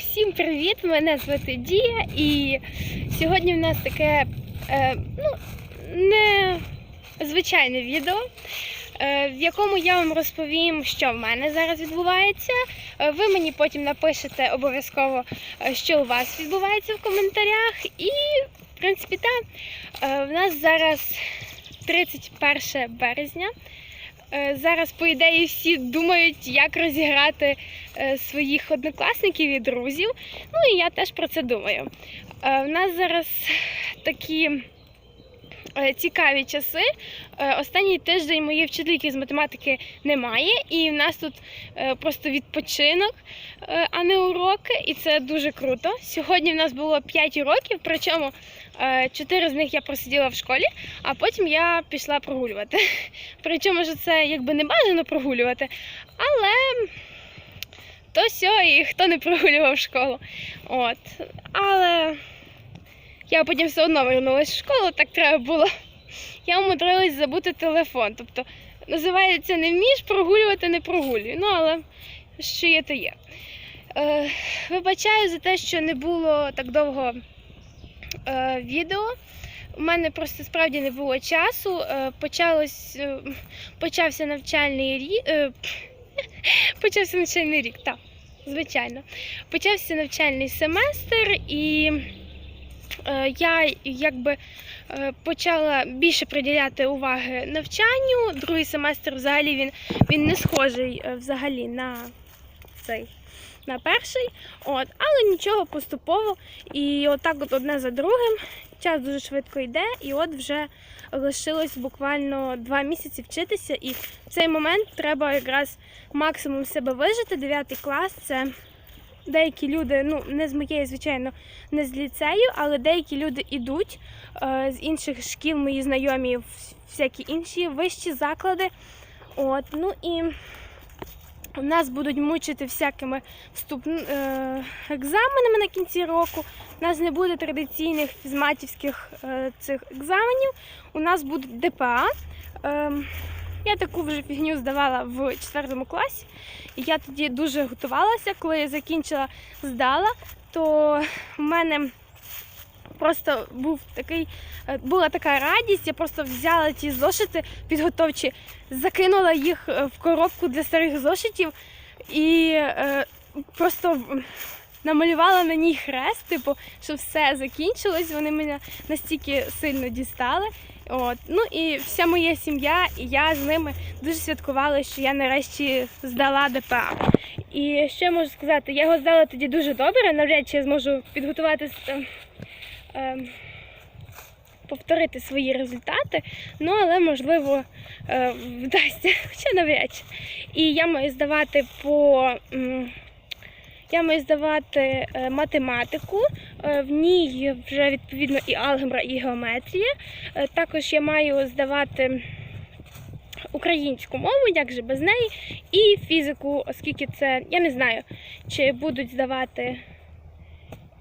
Всім привіт! Мене звати Дія, і сьогодні в нас таке е, ну, не звичайне відео, е, в якому я вам розповім, що в мене зараз відбувається. Е, ви мені потім напишете обов'язково, е, що у вас відбувається в коментарях. І, в принципі, так, е, в нас зараз 31 березня. Е, Зараз, по ідеї, всі думають, як розіграти е, своїх однокласників і друзів. Ну і я теж про це думаю. Е, В нас зараз такі цікаві часи. Останній тиждень моєї вчительки з математики немає, і в нас тут просто відпочинок, а не уроки, і це дуже круто. Сьогодні в нас було 5 уроків, причому 4 з них я просиділа в школі, а потім я пішла прогулювати. Причому ж це якби не бажано прогулювати, але то сьо, і хто не прогулював школу. От. Але я потім все одно вернулася в школу, так треба було. Я умудрилась забути телефон. Тобто називається не вмієш прогулювати, не прогулюй. Ну, але що є, то є. Е, вибачаю за те, що не було так довго е, відео. У мене просто справді не було часу. Е, е, почався навчальний рік. Е, почався навчальний рік, так, звичайно. Почався навчальний семестр, і я якби почала більше приділяти уваги навчанню. Другий семестр взагалі він, він не схожий взагалі на цей. На перший, от, але нічого поступово. І отак от одне за другим. Час дуже швидко йде, і от вже лишилось буквально два місяці вчитися. І в цей момент треба якраз максимум себе вижити. Дев'ятий клас це деякі люди, ну не з моєї, звичайно, не з ліцею, але деякі люди йдуть е, з інших шкіл, мої знайомі, всякі інші вищі заклади. От, ну і нас будуть мучити всякими вступ... е, екзаменами на кінці року. У нас не буде традиційних фізматівських е, цих екзаменів. У нас будуть ДПА. Е, я таку вже фігню здавала в 4 класі. Я тоді дуже готувалася. Коли я закінчила, здала, то в мене просто був такий, е, була така радість. Я просто взяла ті зошити підготовчі, закинула їх е, в коробку для старих зошитів і е, просто намалювала на ній хрест, типу, що все закінчилось. Вони мене настільки сильно дістали. От. Ну і вся моя сім'я, і я з ними дуже святкувала, що я нарешті здала ДПА. І що я можу сказати? Я його здала тоді дуже добре. Навряд чи я зможу підготувати повторити свої результати. Ну, але можливо е, вдасться, хоча навряд чи. І я маю здавати по. Я маю здавати е, математику, Е, в ній вже відповідно і алгебра, і геометрія. Також я маю здавати українську мову, як же без неї, і фізику, оскільки це, я не знаю, чи будуть здавати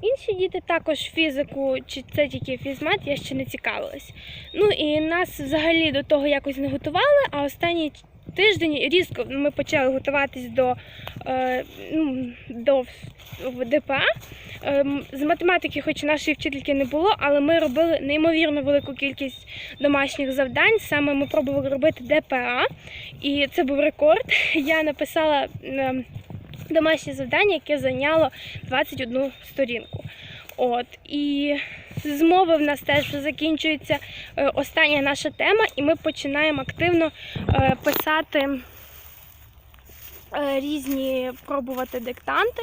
інші діти також фізику, чи це тільки фізмат, я ще не цікавилась. Ну і нас взагалі до того якось не готували, а останній тиждень різко ми почали готуватись до, е, ну, до ДПА. Ем, З математики, хоч нашої вчительки не було, але ми робили неймовірно велику кількість домашніх завдань. Саме ми пробували робити ДПА, і це був рекорд. Я написала ем, домашнє завдання, яке зайняло 21 сторінку. От і з мови в нас теж закінчується е, остання наша тема, і ми починаємо активно е, писати е, різні пробувати диктанти.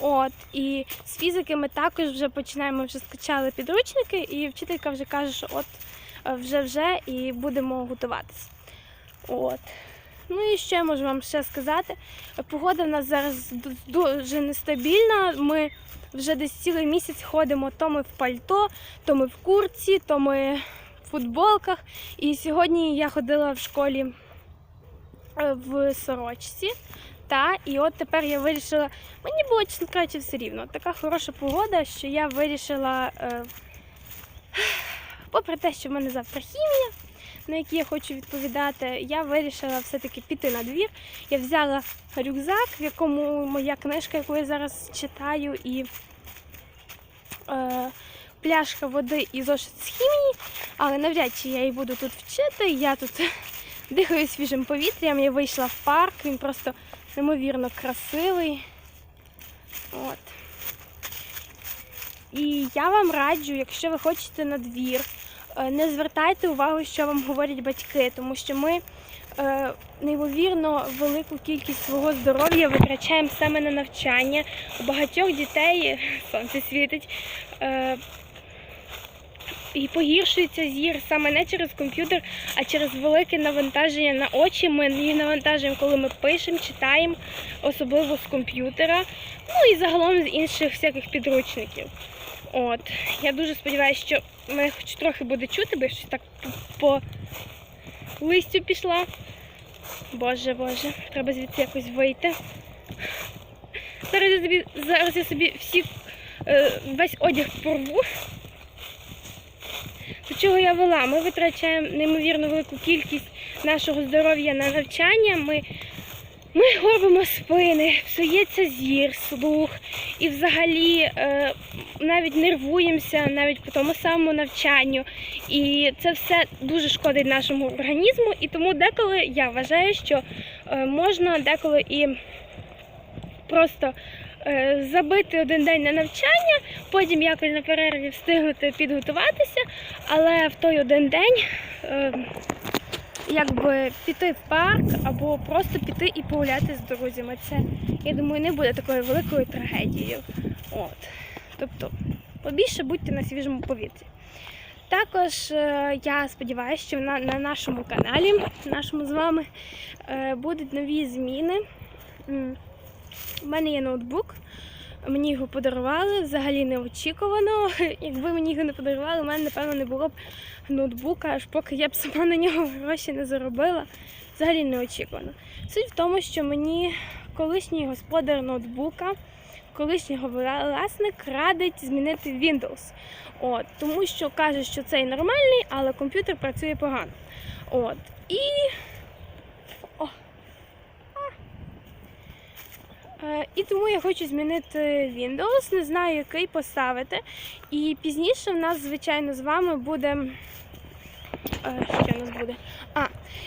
От, і з фізики ми також вже починаємо, вже скачали підручники, і вчителька вже каже, що от вже вже і будемо готуватися. От. Ну і я можу вам ще сказати? Погода в нас зараз дуже нестабільна. Ми вже десь цілий місяць ходимо то ми в пальто, то ми в курці, то ми в футболках. І сьогодні я ходила в школі е, в сорочці. Та, і от тепер я вирішила, мені було чесно кажучи, все рівно. Така хороша погода, що я вирішила, е, попри те, що в мене завтра хімія, на які я хочу відповідати, я вирішила все-таки піти на двір. Я взяла рюкзак, в якому моя книжка, яку я зараз читаю, і е, пляшка води і зошит з хімії, але навряд чи я її буду тут вчити. Я тут дихаю свіжим повітрям, я вийшла в парк, він просто неймовірно красивий. От. І я вам раджу, якщо ви хочете на двір, не звертайте увагу, що вам говорять батьки, тому що ми е, неймовірно велику кількість свого здоров'я витрачаємо саме на навчання. У багатьох дітей сонце світить. Е, і погіршується зір саме не через комп'ютер, а через велике навантаження на очі. Ми їх навантажуємо, коли ми пишемо, читаємо, особливо з комп'ютера, ну і загалом з інших всяких підручників. От. Я дуже сподіваюся, що мене хоч трохи буде чути, бо я щось так по листю пішла. Боже, боже, треба звідси якось вийти. Зараз я собі, зараз я собі всі, е, весь одяг порву. До чого я вела? Ми витрачаємо неймовірно велику кількість нашого здоров'я на навчання. Ми, ми горбимо спини, псується зір, слух і взагалі е, навіть нервуємося навіть по тому самому навчанню. І це все дуже шкодить нашому організму. І тому деколи я вважаю, що е, можна деколи і просто е, забити один день на навчання, потім якось на перерві встигнути підготуватися, але в той один день е, якби піти в парк або просто піти і погуляти з друзями. Це, я думаю, не буде такою великою трагедією. От. Тобто, побільше будьте на свіжому повітрі. Також е, я сподіваюся, що на, на нашому каналі, нашому з вами, е, будуть нові зміни. У мене є ноутбук, мені його подарували взагалі неочікувано. Якби мені його не подарували, у мене, напевно, не було б ноутбука, аж поки я б сама на нього гроші не заробила. Взагалі неочікувано. Суть в тому, що мені колишній господар ноутбука, колишній власник радить змінити Windows. От, тому що каже, що цей нормальний, але комп'ютер працює погано. От. І І тому я хочу змінити Windows, не знаю, який поставити. І пізніше в нас, звичайно, з вами буде. е, Що в нас буде? А,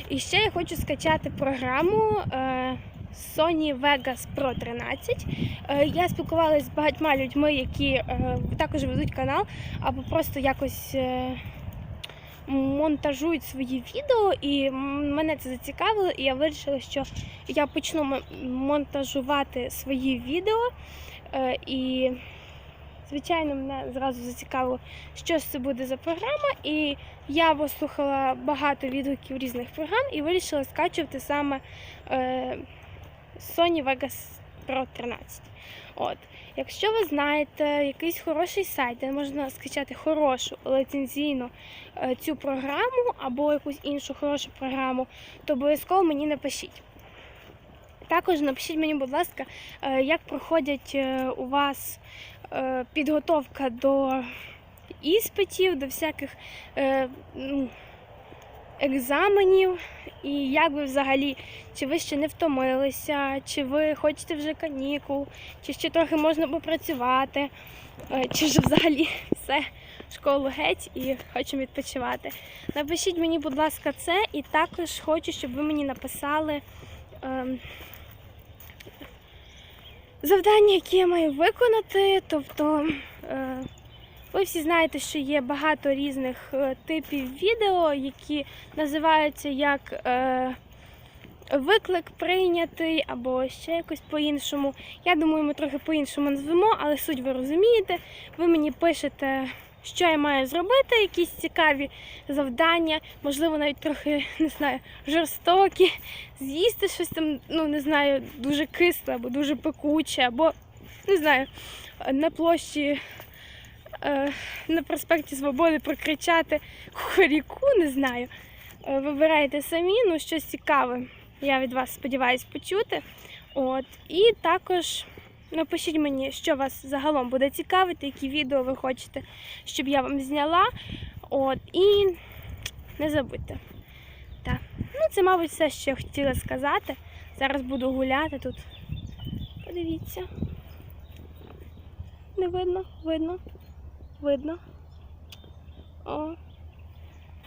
і ще я хочу скачати програму е, Sony Vegas Pro 13. Е, Я спілкувалася з багатьма людьми, які е, також ведуть канал, або просто якось. Монтажують свої відео, і мене це зацікавило, і я вирішила, що я почну монтажувати свої відео. Е, І, звичайно, мене зразу зацікавило, що це буде за програма. І я послухала багато відгуків різних програм і вирішила скачувати саме е, Sony Vegas Pro 13. От. Якщо ви знаєте якийсь хороший сайт, де можна скачати хорошу лицензійну е, цю програму або якусь іншу хорошу програму, то обов'язково мені напишіть. Також напишіть мені, будь ласка, е, як проходять е, у вас підготовка до іспитів, до всяких ну, екзаменів, і як ви взагалі, чи ви ще не втомилися, чи ви хочете вже канікул, чи ще трохи можна попрацювати, е, чи вже взагалі все, школу геть і хочемо відпочивати. Напишіть мені, будь ласка, це, і також хочу, щоб ви мені написали. ем, Завдання, які я маю виконати, тобто е, ви всі знаєте, що є багато різних е, типів відео, які називаються як е, виклик прийнятий або ще якось по-іншому. Я думаю, ми трохи по-іншому назвемо, але суть ви розумієте. Ви мені пишете, що я маю зробити, якісь цікаві завдання, можливо, навіть трохи не знаю, жорстокі, з'їсти щось там, ну не знаю, дуже кисле або дуже пекуче, або не знаю, на площі е, на проспекті Свободи прокричати кукаріку, не знаю. Е, Вибирайте самі, ну щось цікаве. Я від вас сподіваюся почути. От. І також напишіть мені, що вас загалом буде цікавити, які відео ви хочете, щоб я вам зняла. От. І не забудьте. це, мабуть, все, що я хотіла сказати. Зараз буду гуляти тут. Подивіться. Не видно, видно, видно. О.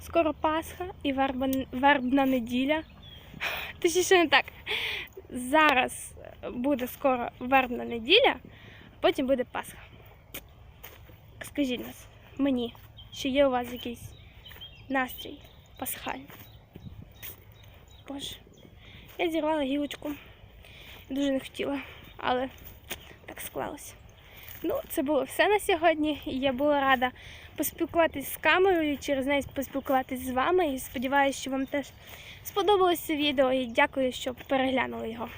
Скоро Пасха і верба, вербна неділя. Точніше не так. Зараз буде скоро вербна неділя, а потім буде Пасха. Скажіть нас, мені, чи є у вас якийсь настрій пасхальний? Боже, я зірвала гілочку. Дуже не хотіла, але так склалося. Ну, це було все на сьогодні. Я була рада поспілкуватись з камерою, через неї поспілкуватись з вами. І сподіваюся, що вам теж сподобалося відео. І дякую, що переглянули його.